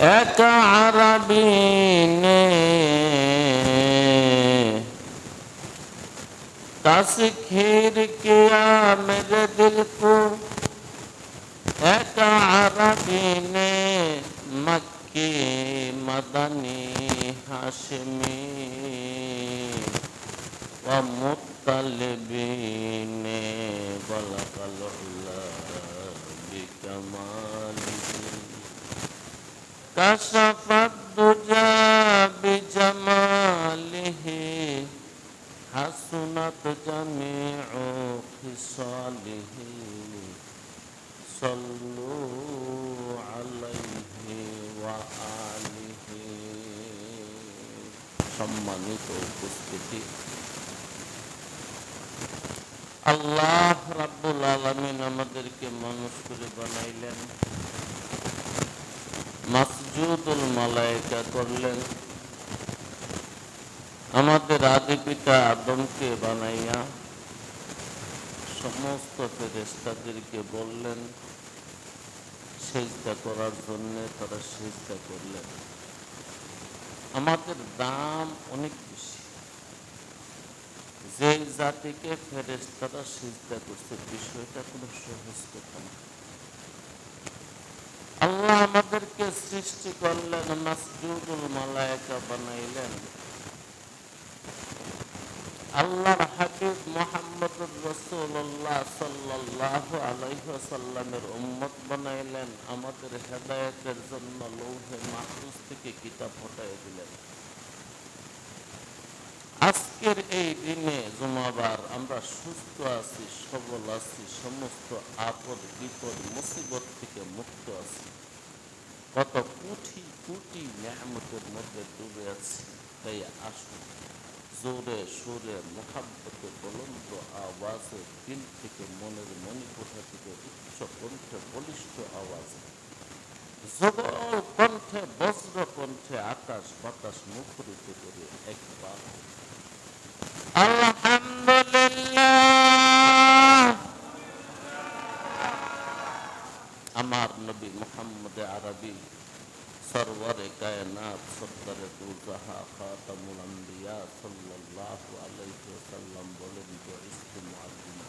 एक अरबी ने तस्खीर किया मेरे दिल को। एक अरबी ने मक्की मदनी हाशमी व मुतलबी ने बलकल बिकमालिही كشف الدجى بجماله حسنت جميع خصاله صلوا عليه وآله সম্মানিত উপস্থিতি আল্লাহ রাব্বুল আলামিন আমাদেরকে মানুষ করে বানাইলেন মাসজুদুল মালায়েকা করলেন। আমাদের আদি পিতা আদমকে বানাইয়া সমস্ত ফেরেস্তাদেরকে বললেন, সেজদা করার জন্য তারা সেজদা করলেন। আমাদের দাম অনেক বেশি। যে জাতিকে ফেরেস্তারা সেজদা করছে, বিষয়টা কোনো সহজ কথা না। আল্লাহ আমাদেরকে সৃষ্টি করলেন, মাসজুদুল মালায়েকা বানাইলেন। আল্লাহর হাবিব মোহাম্মদুর রসুল্লাহ সাল্লাল্লাহু আলাইহি উম্মত বানাইলেন, আমাদের হেদায়েতের জন্য লৌহে মাহফুজ থেকে কিতাব হটাই দিলেন। আজকের এই দিনে জুমাবার আমরা সুস্থ আছি, সবল আছি, সমস্ত আপদ বিপদ মুসিবত থেকে মুক্ত আছি। কত কোটি কোটি ন্যামতের মধ্যে ডুবে আছি তাই আসুন জোরে সুরে মোহাব্বতে বলন্দ আওয়াজে দিল থেকে মনের মণিকোঠা থেকে উচ্চ কণ্ঠে বলিষ্ঠ আওয়াজে জগল কণ্ঠে বজ্র কণ্ঠে আকাশ বাতাস মুখরিত করে একবার আলহামদুলিল্লাহ নবী মোহাম্মদ আরবি। সরওয়ারে কায়নাত সরদারে দুজাহা খাতামুল আম্বিয়া সাল্লাল্লাহু আলাইহি ওয়াসাল্লাম বলেন, যে মুআল্লিমা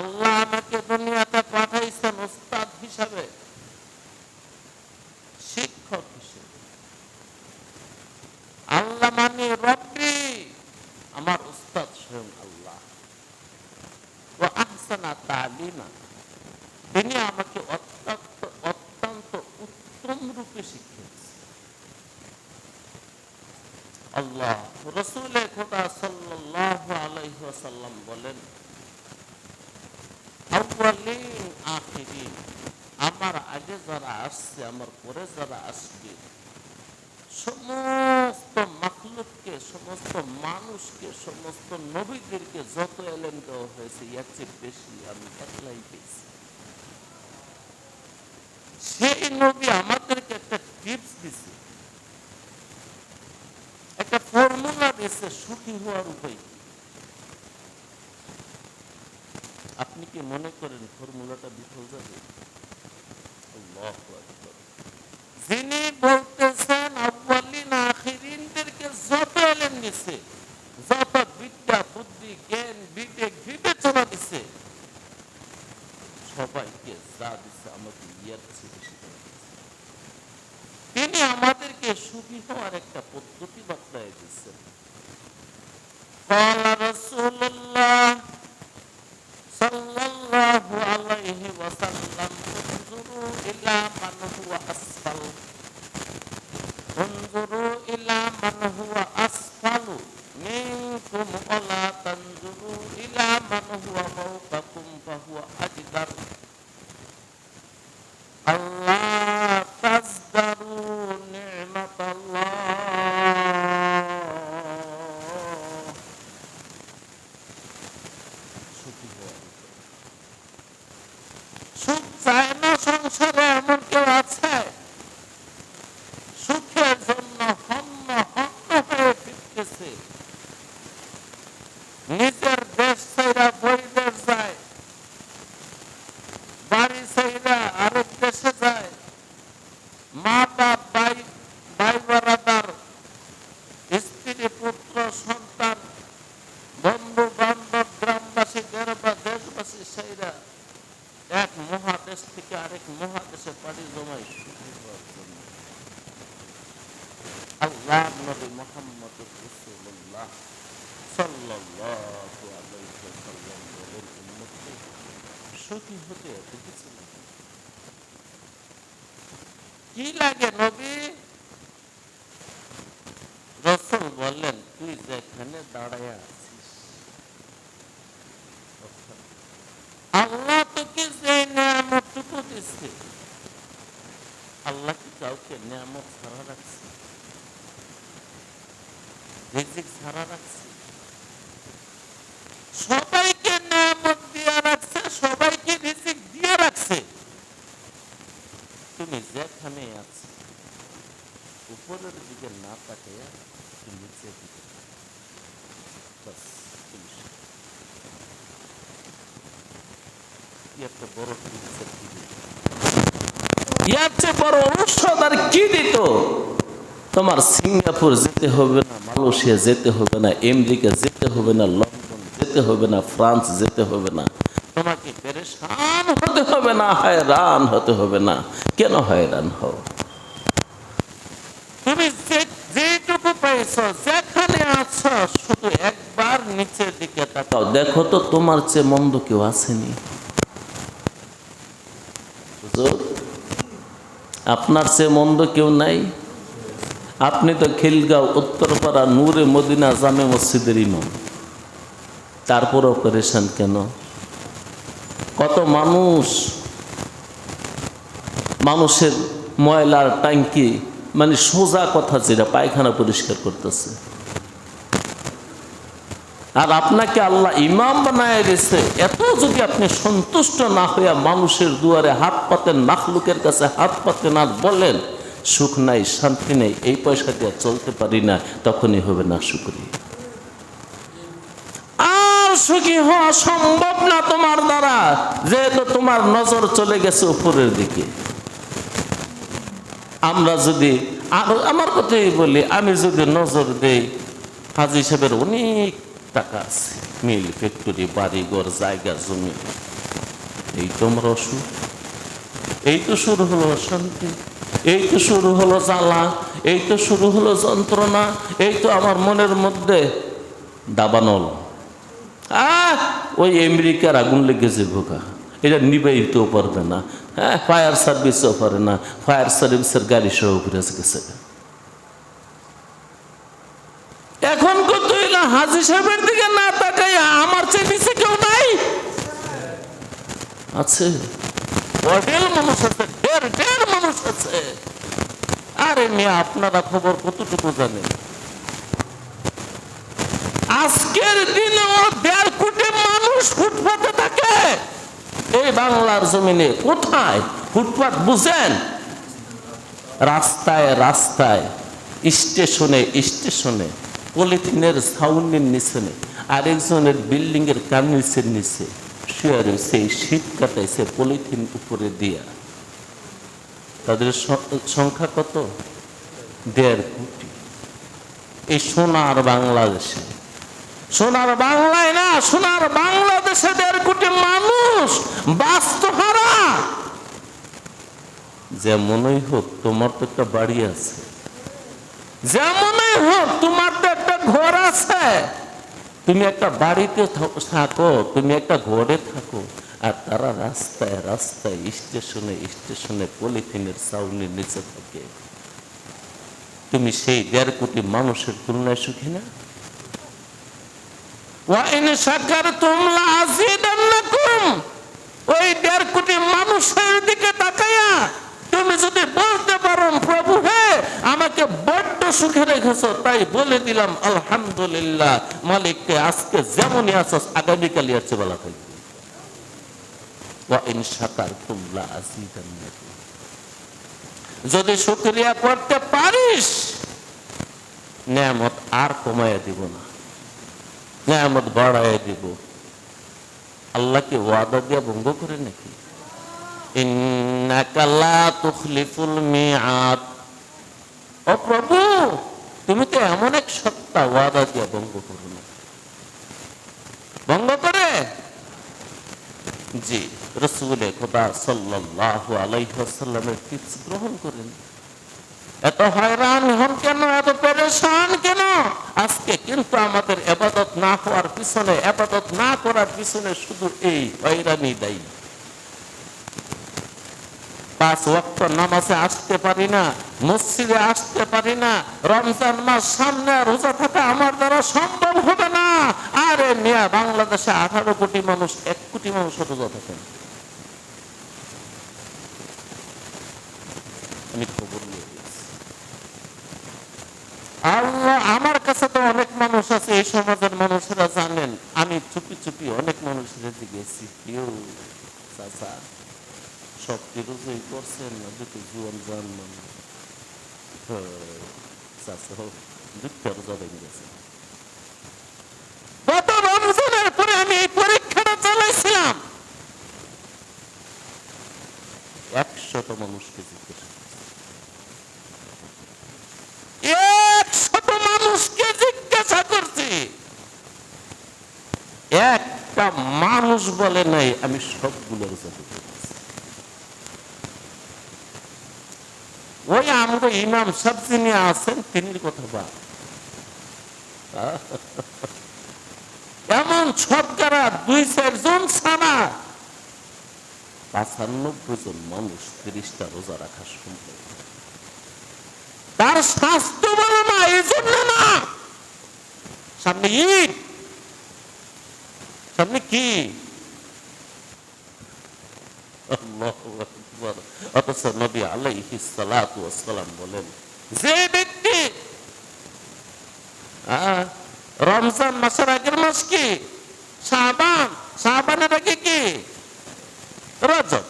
আল্লাহ আমাকে দুনিয়াতে পাঠাইছেন উস্তাদ হিসাবে শিক্ষক হিসেবে আল্লাহ মানে রব্বি আমার উস্তাদ স্বয়ং আল্লাহ ও আহসানা তালিমা তিনি আমাকে অত্যন্ত অত্যন্ত উত্তম রূপে শিখিয়েছে আল্লাহ রসুলে খোদা সাল্লাল্লাহু আলাইহি ওয়াসাল্লাম বলেন আখিরিন আমার আগে যারা আসছে আমার পরে যারা আসবে সমস্ত মাখলুককে সমস্ত মানুষকে সমস্ত নবীদেরকে যত এলেন দেওয়া হয়েছে এর চেয়ে বেশি আমি একলাই পেয়েছি সেই নবী আমাদেরকে একটা টিপস দিছে একটা ফর্মুলা দিয়েছে সুখী হওয়ার উপায় আপনি কি মনে করেন ফর্মুলাটা বিফল যাবে? যিনি বলতেছেন আখিরিনদেরকে যত এলেন যত বিদ্যা, বুদ্ধি, জ্ঞান, বিবেক, বিবেচনা দিছে, সবাইকে যা দিছে আমাকে ইয়ার চেয়ে তিনি আমাদেরকে সুখী হওয়ার একটা পদ্ধতি বাতলায় দিচ্ছেন কলা রসুল it. আল্লাহ তোকে যে নিয়ামতটুকু দিচ্ছে আল্লাহ কি কাউকে নিয়ামত ছাড়া রাখছে? রিজিক ছাড়া রাখছে? সবাইকে নিয়ামত দিয়ে রাখছে, সবাইকে রিজিক দিয়ে রাখছে। তুমি যেখানে আছো, উপরের দিকে না তুমি নিচের দিকে তাকাও। বাস, তুমি সুখী। কি একটা বড়? ইয়ার চেয়ে বড় ঔষধ আর কি দিত? তোমার সিঙ্গাপুর যেতে হবে না মালয়েশিয়া যেতে হবে না আমেরিকা যেতে হবে না লন্ডন যেতে হবে না ফ্রান্স যেতে হবে না। তোমাকে পেরেশান হতে হবে না হয়রান হতে হবে না। কেন হয়রান হও? তুমি যেটুকু পাইছো যেখানে আছো শুধু একবার নিচের দিকে তাকাও। দেখো তো তোমার চেয়ে মন্দ কেউ আসেনি হুজুর, আপনার সে মন্দ কেউ নাই। আপনি তো খিলগাঁও, উত্তরপাড়া, নূরে মদিনা, জামে মসজিদের ইমাম। তারপরও পরেশান কেন? কত মানুষ মানুষের ময়লার ট্যাঙ্কি মানে সোজা কথা যেটা পায়খানা পরিষ্কার করতেছে। আর আপনাকে আল্লাহ ইমাম বানায় দিয়েছে। এত যদি আপনি সন্তুষ্ট না হইয়া মানুষের দুয়ারে হাত পাতেন নাখলুকের কাছে হাত পাতেন আর বলেন, সুখ নাই, শান্তি নেই, এই পয়সা দিয়ে চলতে পারি না, তখনই হবে না শুকরি আর সুখী হওয়া সম্ভব না তোমার দ্বারা, যেহেতু তোমার নজর চলে গেছে উপরের দিকে। আমরা যদি আরও, আমার কথাই বলি, আমি যদি নজর দেই, হাজি সাহেবের অনেক টাকা আছে মিল ফ্যাক্টরি জায়গা জমি এই তো আমার অসুখ এই তো শুরু হলো অশান্তি এই তো শুরু হলো জ্বালা এই তো শুরু হলো যন্ত্রণা এই তো আমার মনের মধ্যে দাবানল আহ ওই আমেরিকার আগুন লেগেছে ভোকা এটা নিবাইতেও পারবে না হ্যাঁ ফায়ার সার্ভিসও পারে না ফায়ার সার্ভিসের গাড়ি সহ ঘুরে গেছে এখন কত হাজি সাহেবের দিকে না তাকাই আমার চেয়ে নিচে কেউ নাই? আছে। মানুষ আছে মানুষ আছে। আরে মেয়ে, আপনারা খবর কতটুকু জানেন? আজকের দিনেও দেড় কোটি মানুষ ফুটপাতে থাকে। এই বাংলার জমিনে কোথায়? ফুটপাত বুঝেন? রাস্তায় রাস্তায়, স্টেশনে স্টেশনে। পলিথিনের ছাউনির নিচে আরেকজনের বিল্ডিং এর কার্নিসের নিচে শুয়ে রয়েছে এই শীত কাটাইছে পলিথিন উপরে দিয়া তাদের সংখ্যা কত দেড় কোটি এই সোনার বাংলাদেশে সোনার বাংলায় না সোনার বাংলাদেশে দেড় কোটি মানুষ বাস্তহারা যেমনই হোক তোমার তো একটা বাড়ি আছে যেমনই হোক তোমার তো ঘর আছে। তুমি একটা বাড়িতে থাকো, তুমি একটা ঘরে থাকো, আর তারা রাস্তায় রাস্তায়, স্টেশনে স্টেশনে, পলিথিনের চাউনির নিচে থাকে। তুমি সেই দেড় কোটি মানুষের তুলনায় সুখী না? ওই দেড় কোটি মানুষের দিকে তাকায়া তুমি যদি বলতে পারো প্রভু হে আমাকে বড্ড সুখে রেখেছ, তাই বলে দিলাম, আলহামদুলিল্লাহ, মালিককে আজকে যেমনই আছস আগামীকালই আছে বলা থাকবে। যদি শুকরিয়া করতে পারিস, নিয়ামত আর কমাইয়া দিব না। নিয়ামত বাড়াই দিব। আল্লাহকে ওয়াদা দিয়া ভঙ্গ করে নাকি? ইন্নাকা লা তুখলিফুল মিআদ। ও প্রভু, তুমি তো এমন এক সত্তা, ওয়াদা দিয়া ভঙ্গ করো না। ভঙ্গ করে? জি, রসুল খোদা সাল্লাহ আলাইসাল্লামের টিপস গ্রহণ করেন। এত হয়রান হন কেন? এত পরেশান কেন? আজকে কিন্তু আমাদের এবাদত না হওয়ার পিছনে, এবাদত না করার পিছনে শুধু এই হয়রানি দায়ী। পাঁচ ওয়াক্ত নামাজে আসতে পারি না, মসজিদে আসতে পারি না, রমজান মাস সামনে রোজা থাকা আমার দ্বারা সম্ভব হবে না। আরে মিয়া, বাংলাদেশে আঠারো কোটি মানুষ, এক কোটি মানুষ রোজা থাকেন আমি খবর আল্লাহ, আমার কাছে তো অনেক মানুষ আছে, এই সমাজের মানুষেরা জানেন। আমি চুপি চুপি অনেক মানুষের দিকে গেছি কেউ চাচা। সব রোজই করছেন না দুটো জীবন যান মানে চাচা দুঃখ রোজা ভেঙে গেছে গত রমজানের পরে আমি এই পরীক্ষাটা চালাইছিলাম একশত মানুষকে জিজ্ঞেস একশত মানুষকে জিজ্ঞাসা করছি একটা মানুষ বলে নাই আমি সবগুলোর যাতে আমরা ইমাম সাহেব যিনি আছেন তিনি কথা বা এমন সবকারা দুই চারজন ছাড়া পাঁচানব্বই জন মানুষ তিরিশটা রোজা রাখা সম্ভব। তার স্বাস্থ্য ভালো না এই জন্য না। সামনে ঈদ। সামনে কি আল্লাহু আকবার। অথচ নবী আলাইহি বলেন, যে ব্যক্তি রমজান মাসের আগের মাস কি? আগে কি? রজব।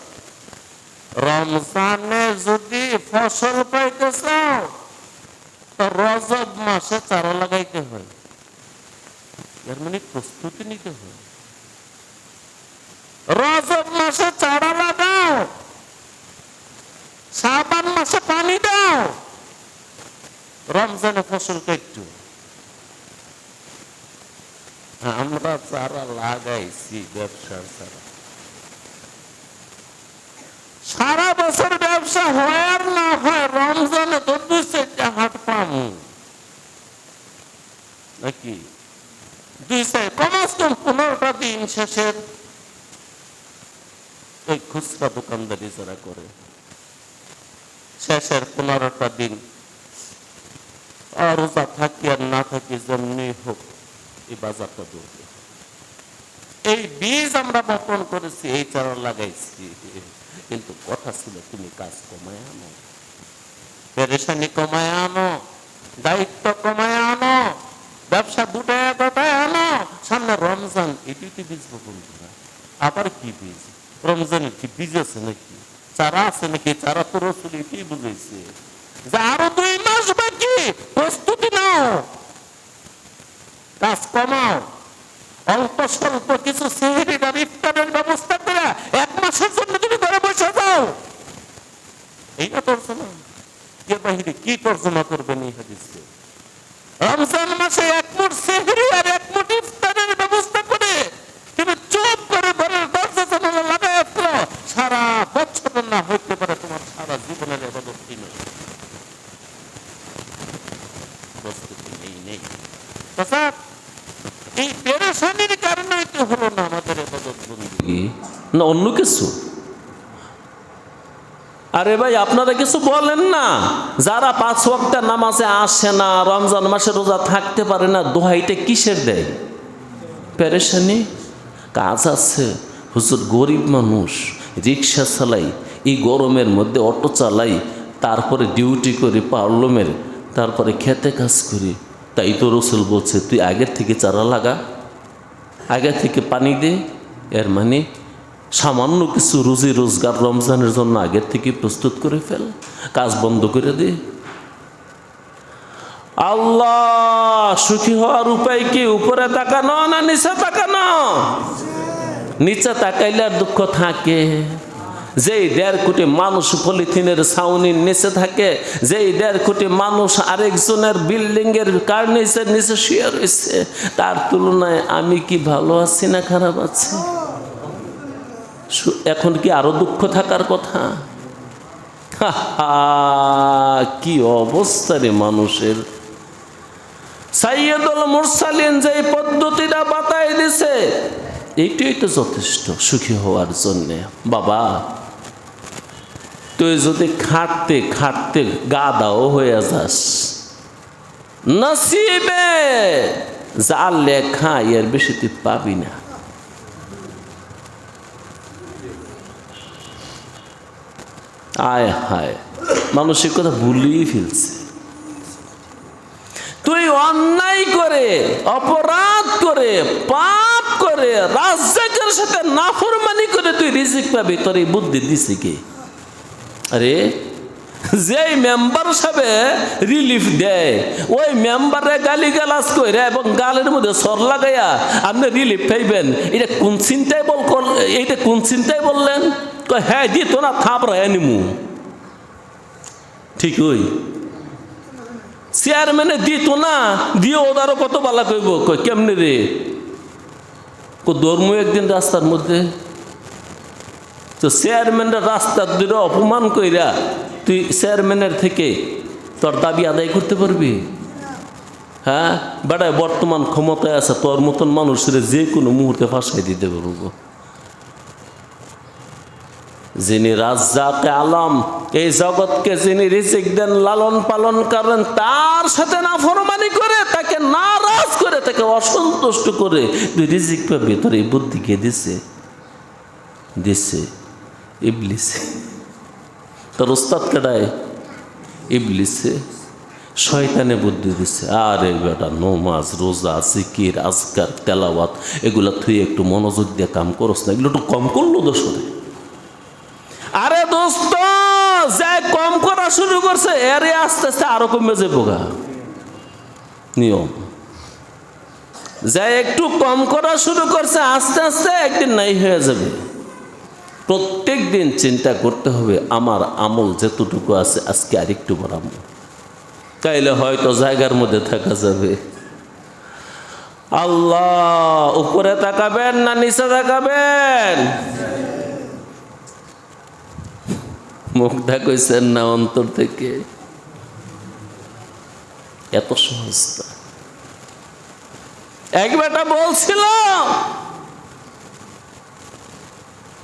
রমজানে যদি ফসল পাইতে চাও তো রজব মাসে চারা লাগাইতে হয়। এর মানে প্রস্তুতি নিতে হয়। রজব মাসে চারা লাগাও সাবান মাসে পানি দাও। রমজানে ফসল একটু আমরা চারা লাগাইছি ব্যবসার চারা সারা বছর ব্যবসা আর না হয়, রমজানে তো চারটা হাট পামু নাকি? দুই চার কমাস কম পনেরোটা দিন শেষের ওই খুচরা দোকানদারি যারা করে। শেষের পনেরোটা দিন। রোজা থাকি আর না থাকি যেমনি হোক, এই বাজারটা দৌড়বে এই বীজ আমরা বপন করেছি, এই চারা লাগাইছি। কিন্তু কথা ছিল, তুমি কাজ কমায় আনো। পেরেশানি কমায় আনো, দায়িত্ব কমায় আনো, ব্যবসা দুটায় গোটায় আনো। সামনে রমজান এটি বীজ বপন করা। আবার কি বীজ? রমজানের কি বীজ আছে নাকি? নাকি চারা তো বুঝেছে? যে আরও দুই মাস বাকি, প্রস্তুতি নাও। কাজ কমাও। অল্প স্বল্প কিছু সেহেরির আর ইফতারের ব্যবস্থা করে এক মাসের জন্য তুমি ঘরে বসে যাও। এই না তর্জমা কে বাহিরে কি তর্জমা করবেন এই হাদিসে রমজান মাসে এক সেহরি আর এক মুঠ ইফতারের ব্যবস্থা করে তুমি চুপ করে ঘরের দরজা জানালা লাগাই আসলো সারা বছর না হইতে পারে তোমার সারা জীবনের এবাদত কি নয় প্রস্তুতি নেই নেই। এই পেরেশানির কারণে হলো না আমাদের এবাদত না, অন্য কিছু? আরে ভাই, আপনারা কিছু বলেন না। যারা পাঁচ ওয়াক্ত নামাজে আসে না, রমজান মাসে রোজা থাকতে পারে না, দোহাইতে কিসের দেয়? পেরেশানি? কাজ আছে। হুজুর গরিব মানুষ, রিক্সা চালাই এই গরমের মধ্যে অটো চালাই, তারপরে ডিউটি করি পার্লমের, তারপরে খেতে কাজ করি। তাই তো রসুল বলছে, তুই আগের থেকে চারা লাগা, আগে থেকে পানি দে। এর মানে সামান্য কিছু রুজি রোজগার রমজানের জন্য আগের থেকে প্রস্তুত করে ফেল, কাজ বন্ধ করে দে। আল্লাহ, সুখী হওয়ার উপায় কি? উপরে তাকানো না নিচে তাকানো? নিচে তাকাইলে আর দুঃখ থাকে। যেই দেড় কোটি মানুষ পলিথিনের ছাউনির নিচে থাকে, যেই দেড় কোটি মানুষ আরেকজনের বিল্ডিং এর কার নিচে শুয়ে রয়েছে, তার তুলনায় আমি কি ভালো আছি না খারাপ আছি? এখন কি আরও দুঃখ থাকার কথা? কি অবস্থা রে মানুষের। সাইয়দুল মুরসালিন যে পদ্ধতিটা বাতাই দিছে এইটাই তো যথেষ্ট সুখী হওয়ার জন্যে। বাবা তুই যদি খাটতে খাটতে গাদাও হয়ে যাস, নসিবে যা লেখা এর বেশি তুই পাবি না। আয় হায়, মানসিক কথা ভুলিয়ে ফেলছে। তুই অন্যায় করে, অপরাধ করে, পাপ করে, রাজ্জাকের সাথে নাফরমানি করে তুই রিজিক পাবি, তোর এই বুদ্ধি দিছে কে? আরে, যেই মেম্বার সাহেবে রিলিফ দেয়, ওই মেম্বারে গালি গালাজ কইরা এবং গালের মধ্যে সর লাগাইয়া আপনি রিলিফ পাইবেন। এটা কোন চিন্তায় বল কর- এইটা কোন চিন্তায় বললেন? হ্যাঁ দিত না থাপ রায় নিমু ঠিক ওই। চেয়ারম্যানে দিত না, দিয়ে ওদারও কত বালা কইব? কই কেমনে রে? ধর্ম একদিন রাস্তার মধ্যে তো চেয়ারম্যানের রাস্তার দূরে অপমান কইরা তুই চেয়ারম্যানের থেকে তোর দাবি আদায় করতে পারবি? হ্যাঁ? বেটায় বর্তমান ক্ষমতায় আছে, তোর মতন মানুষের যে কোনো মুহূর্তে ফাঁসাই দিতে পারব। যিনি রাজ্জাকে আলম, এই জগৎকে যিনি রিজিক দেন, লালন পালন করেন, তার সাথে না ফরমানি করে, তাকে নারাজ করে, তাকে অসন্তুষ্ট করে, তুই রিজিক পাবি, তোর এই বুদ্ধি কে দিছে। দিছে। ইবলিসে। তোর ওস্তাদ কেডায়? ইবলিসে। শয়তানে বুদ্ধি দিচ্ছে আরে বেটা, নমাজ, রোজা সিকির আজকার, তেলাওয়াত, এগুলা তুই একটু মনোযোগ দিয়ে কাম করস না, এগুলো একটু কম করল দোষ আরে দোস্ত, যে কম করা শুরু করছে এরে আস্তে আস্তে আরও কমে যাব গা নিয়ম। যা একটু কম করা শুরু করছে, আস্তে আস্তে একদিন নাই হয়ে যাবে। প্রত্যেক দিন চিন্তা করতে হবে, আমার আমল যেতটুকু আছে আজকে আরেকটু বাড়াবো। তাইলে হয়তো জায়গার মধ্যে থাকা যাবে। আল্লাহ, উপরে তাকাবেন না নিচে তাকাবেন? মুখটা কইছেন না অন্তর থেকে? এত সহজ না। এক বেটা বলছিল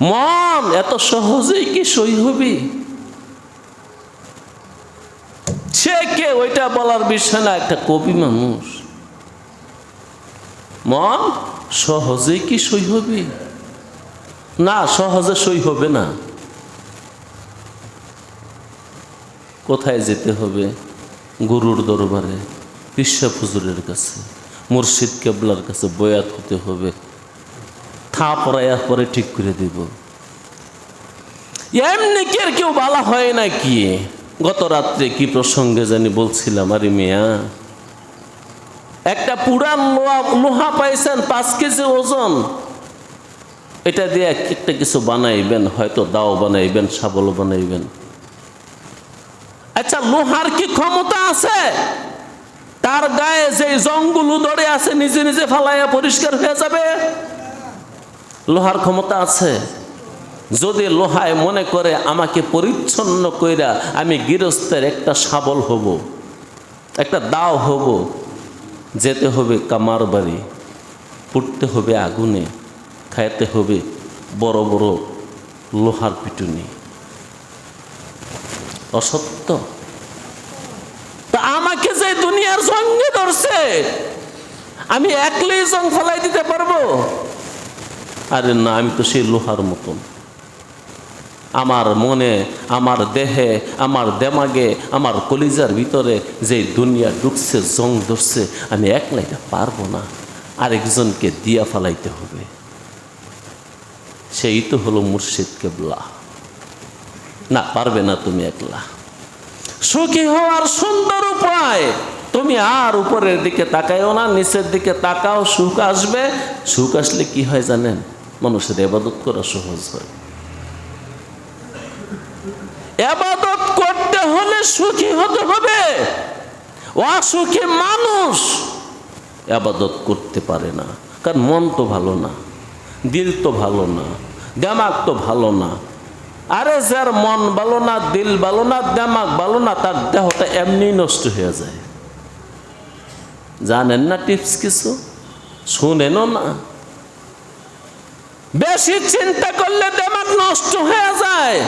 মন, এত সহজেই কি সই হবি? সে কে? ওইটা বলার বিষয় না, একটা কবি মানুষ। মন, সহজেই কি সই হবি? না, সহজে সই হবে না। কোথায় যেতে হবে গুরুর দরবারে? পিসা কাছে, মুর্শিদ কেবলার কাছে বয়াত হতে হবে। পড়াইয়া পরে ঠিক করে দিব। এমনি কি আর কেউ বালা হয় না কি? গত রাত্রে কি প্রসঙ্গে জানি বলছিলাম, আরে মিয়া, একটা পুরান লোহা লোহা পাইছেন পাঁচ কেজি ওজন। এটা দিয়ে একটা কিছু বানাইবেন, হয়তো দাও বানাইবেন শাবল বানাইবেন। আচ্ছা লোহার কি ক্ষমতা আছে? তার গায়ে যে জঙ্গুল ধরে আছে, নিজে নিজে ফালাইয়া পরিষ্কার হয়ে যাবে? লোহার ক্ষমতা আছে? যদি লোহায় মনে করে আমাকে পরিচ্ছন্ন কইরা আমি গৃহস্থের একটা শাবল হব, একটা দাও হব, যেতে হবে কামার বাড়ি পুড়তে হবে আগুনে, খাইতে হবে বড় বড় লোহার পিটুনি। অসত্য? তা আমাকে যে দুনিয়ার সঙ্গে ধরছে, আমি একলাই জং ফলাই দিতে পারব? আরে না, আমি তো সেই লোহার মতন। আমার মনে, আমার দেহে, আমার দেমাগে, আমার কলিজার ভিতরে যে দুনিয়া ঢুকছে, জং ধরছে, আমি একলাইটা পারব না। আরেকজনকে দিয়া ফালাইতে হবে। সেই তো হলো মুর্শিদ কেবলা। না, পারবে না তুমি একলা। সুখী হওয়ার সুন্দর উপায়, তুমি আর উপরের দিকে তাকাইও না, নিচের দিকে তাকাও, সুখ আসবে। সুখ আসলে কি হয় জানেন? মানুষের এবাদত করা সহজ হয়। এবাদত করতে হলে সুখী হতে হবে। অসুখী মানুষ এবাদত করতে পারে না। কারণ মন তো ভালো না, দিল তো ভালো না, দেমাগ তো ভালো না। আরে যার মন ভালো না, দিল ভালো না, দেমাগ ভালো না, তার দেহটা এমনি নষ্ট হয়ে যায়। জানেন না টিপস কিছু? শুনেনও না। বেশি চিন্তা করলে দেমাগ নষ্ট হয়ে যায়।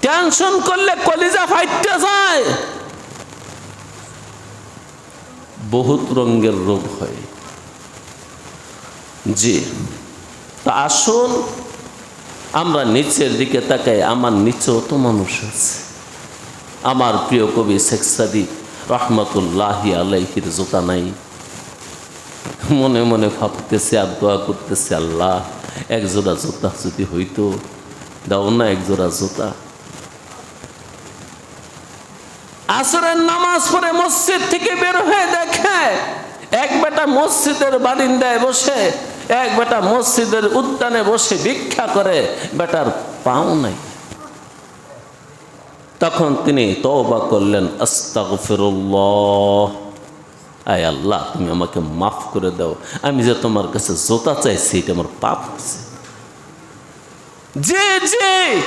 টেনশন করলে কলিজা ফাইটতে যায়। বহুত রঙের রোগ হয়। জি, তা আসুন, আমরা নিচের দিকে তাকাই, আমার নিচেও তো মানুষ আছে। আমার প্রিয় কবি শেখ সাদি রহমতুল্লাহি আলাইহির জোতা নাই। মনে মনে ভাবতেছে, আর দোয়া করতেছে, আল্লাহ, এক জোড়া জোতা যদি হইতো, দাও না এক জোড়া জোতা। আসরের নামাজ পড়ে মসজিদ থেকে বের হয়ে দেখে, এক বেটা মসজিদের বারিন্দায় বসে, এক বেটা মসজিদের উদ্যানে বসে ভিক্ষা করে, বেটার পাও নাই। তখন তিনি তওবা করলেন, আস্তাগফিরুল্লাহ। আয় আল্লাহ, তুমি আমাকে মাফ করে দাও। আমি যে তোমার কাছে জোতা চাইছি, এটা আমার পাপ আছে যে জি!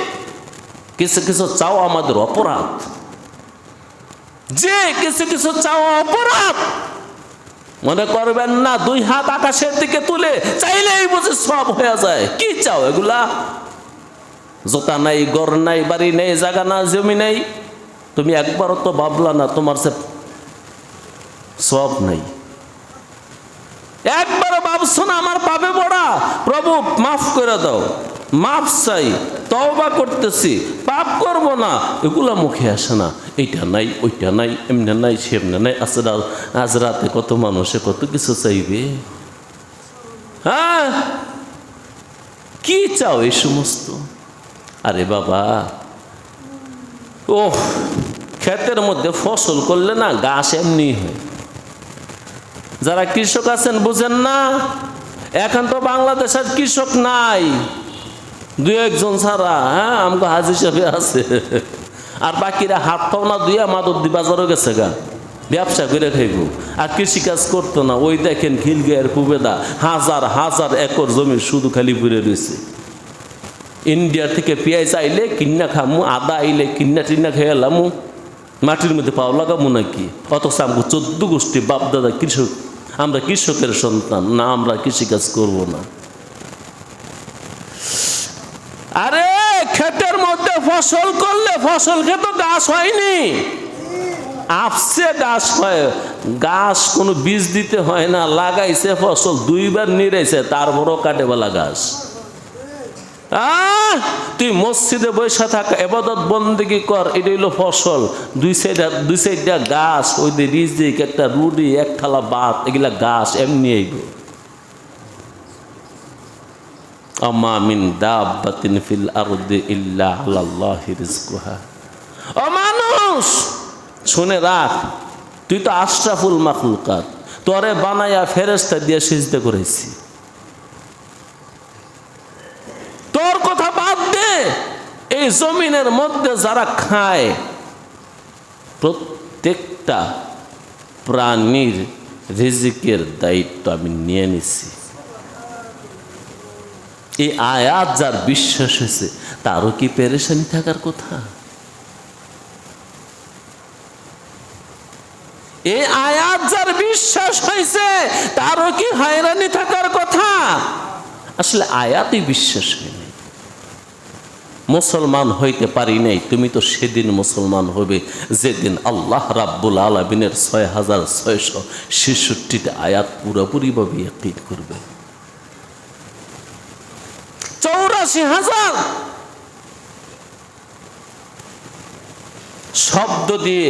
কিছু কিছু চাও আমাদের অপরাধ। যে কিছু কিছু চাও অপরাধ। মনে করবেন না, দুই হাত আকাশের দিকে তুলে চাইলেই বুঝে সব হয়ে যায়। কি চাও এগুলা? জোতা নাই গড় নাই, বাড়ি নেই, জায়গা না জমি নেই। তুমি একবারও তো ভাবলা না তোমার সে সব নাই। একবার ভাবছ না আমার পাবে বড়া প্রভু, মাফ করে দাও। মাফ চাই, তওবা করতেছি। পাপ করব না, এগুলা মুখে আসে না। এইটা নাই, ওইটা নাই, এমনি নাই, সেমনে নাই। আজ রা- আজ রাতে কত মানুষে কত কিছু চাইবে। হ্যাঁ? কি চাও এই সমস্ত? আরে বাবা ও ক্ষেতের মধ্যে ফসল করলে না গাছ এমনি হয়। যারা কৃষক আছেন, বুঝেন না? এখন তো বাংলাদেশের কৃষক নাই। দুই একজন ছাড়া হ্যাঁ? আমাকে হাজ হিসাবে আছে। আর বাকিরা হাত পাও না, দুইয়া মাদক বাজারও গেছে গা। ব্যবসা করে খাইব। আর কৃষিকাজ করতো না। ওই দেখেন খিলগের কুবেদা, হাজার হাজার একর জমি শুধু খালি পড়ে রয়েছে ইন্ডিয়া থেকে পেঁয়াজ আইলে কিন্না খামু, আদা আইলে কিন্না টিন্না খেয়ে এলামু মাটির মধ্যে পাও লাগামু নাকি? অথচ আমাকে চোদ্দ গোষ্ঠী বাপ দাদা কৃষক। আমরা কৃষকের সন্তান? না, আমরা কৃষিকাজ করব না। আরে, ক্ষেতের মধ্যে ফসল করলে ফসল খেতে গাছ হয়নি। আপসে গাছ হয়। গাছ কোনো বীজ দিতে হয় না, লাগাইছে ফসল, দুইবার নিরেছে তারপরও কাটে বলা গাছ। আহ, তুই মসজিদে বসে থাক এবাদত বন্দিগি কর এটা হইল ফসল। দুই সাইডে দুই সাইডটা গাছ ওই দিয়ে রিজিক একটা রুডি এক থালা ভাত এগুলা গাছ এমনি আইব। আমা মিন দাব্বাতিন ফিল আরদি ইল্লা আলাল্লাহি রিজকুহা। ও মানুষ শুনে রাখ তুই তো আশরাফুল মাখলুকাত তোরে বানাইয়া ফেরেস্তা দিয়ে সিজদে করেছি তোর কথা বাদ দে এই জমিনের মধ্যে যারা খায়, প্রত্যেকটা প্রাণীর রিজিকের দায়িত্ব আমি নিয়ে নিছি। এই আয়াত যার বিশ্বাস হয়েছে, তারও কি পেরেশানি থাকার কথা? এই আয়াত যার বিশ্বাস হয়েছে, তারও কি হয়রানি থাকার কথা? আসলে আয়াতই বিশ্বাস হয়নি মুসলমান হইতে পারি নাই, তুমি তো সেদিন মুসলমান হবে। যেদিন আল্লাহ রাব্বুল আলমিনের ছয় হাজার ছয়শো ছেষট্টিটা আয়াত পুরোপুরিভাবে ইয়াকিন করবে। চৌরাশি হাজার শব্দ দিয়ে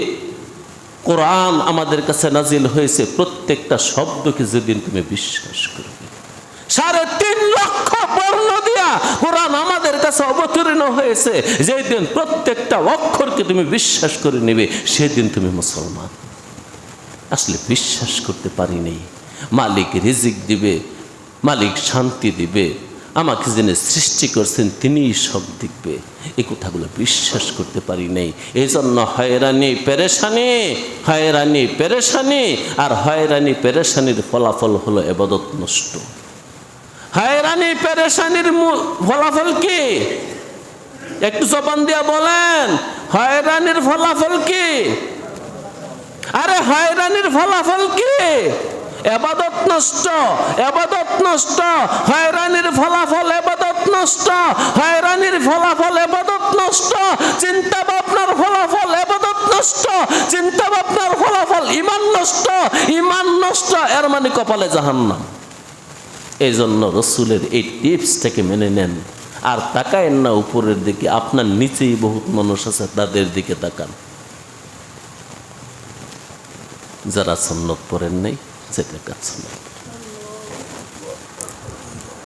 কোরআন আমাদের কাছে নাজিল হয়েছে, প্রত্যেকটা শব্দকে যেদিন তুমি বিশ্বাস করবে। সাড়ে তিন লক্ষ কোরআন আমাদের কাছে অবতীর্ণ হয়েছে। যেদিন প্রত্যেকটা অক্ষরকে তুমি বিশ্বাস করে নেবে সেদিন তুমি মুসলমান। আসলে বিশ্বাস করতে পারি নেই। মালিক রিজিক দিবে, মালিক শান্তি দিবে। আমাকে যিনি সৃষ্টি করছেন, তিনিই সব দেখবে। এই কথাগুলো বিশ্বাস করতে পারি নাই। এই জন্য হয়রানি, পেরেশানি হয়রানি, পেরেশানি, আর হয়রানি, পেরেশানির ফলাফল হলো এবাদত নষ্ট। হয়রানি, পেরেশানির ফলাফল কি? একটু জবান দিয়া বলেন, হয়রানির ফলাফল কি? আরে হয়রানির ফলাফল কি? এবাদত নষ্ট এবাদত নষ্ট, হয়রানির ফলাফল এবাদত নষ্ট, হয়রানির ফলাফল এবাদত নষ্ট চিন্তা ভাবনার ফলাফল এবাদত নষ্ট চিন্তা ভাবনার ফলাফল ইমান নষ্ট ইমান নষ্ট, এর মানে কপালে জাহান্নাম। এই জন্য রসুলের এই টিপসটাকে মেনে নেন। আর তাকায়েন না উপরের দিকে, আপনার নিচেই বহুত মানুষ আছে, তাদের দিকে তাকান। যারা সন্ন্যত পড়েন নেই সেটা কাজ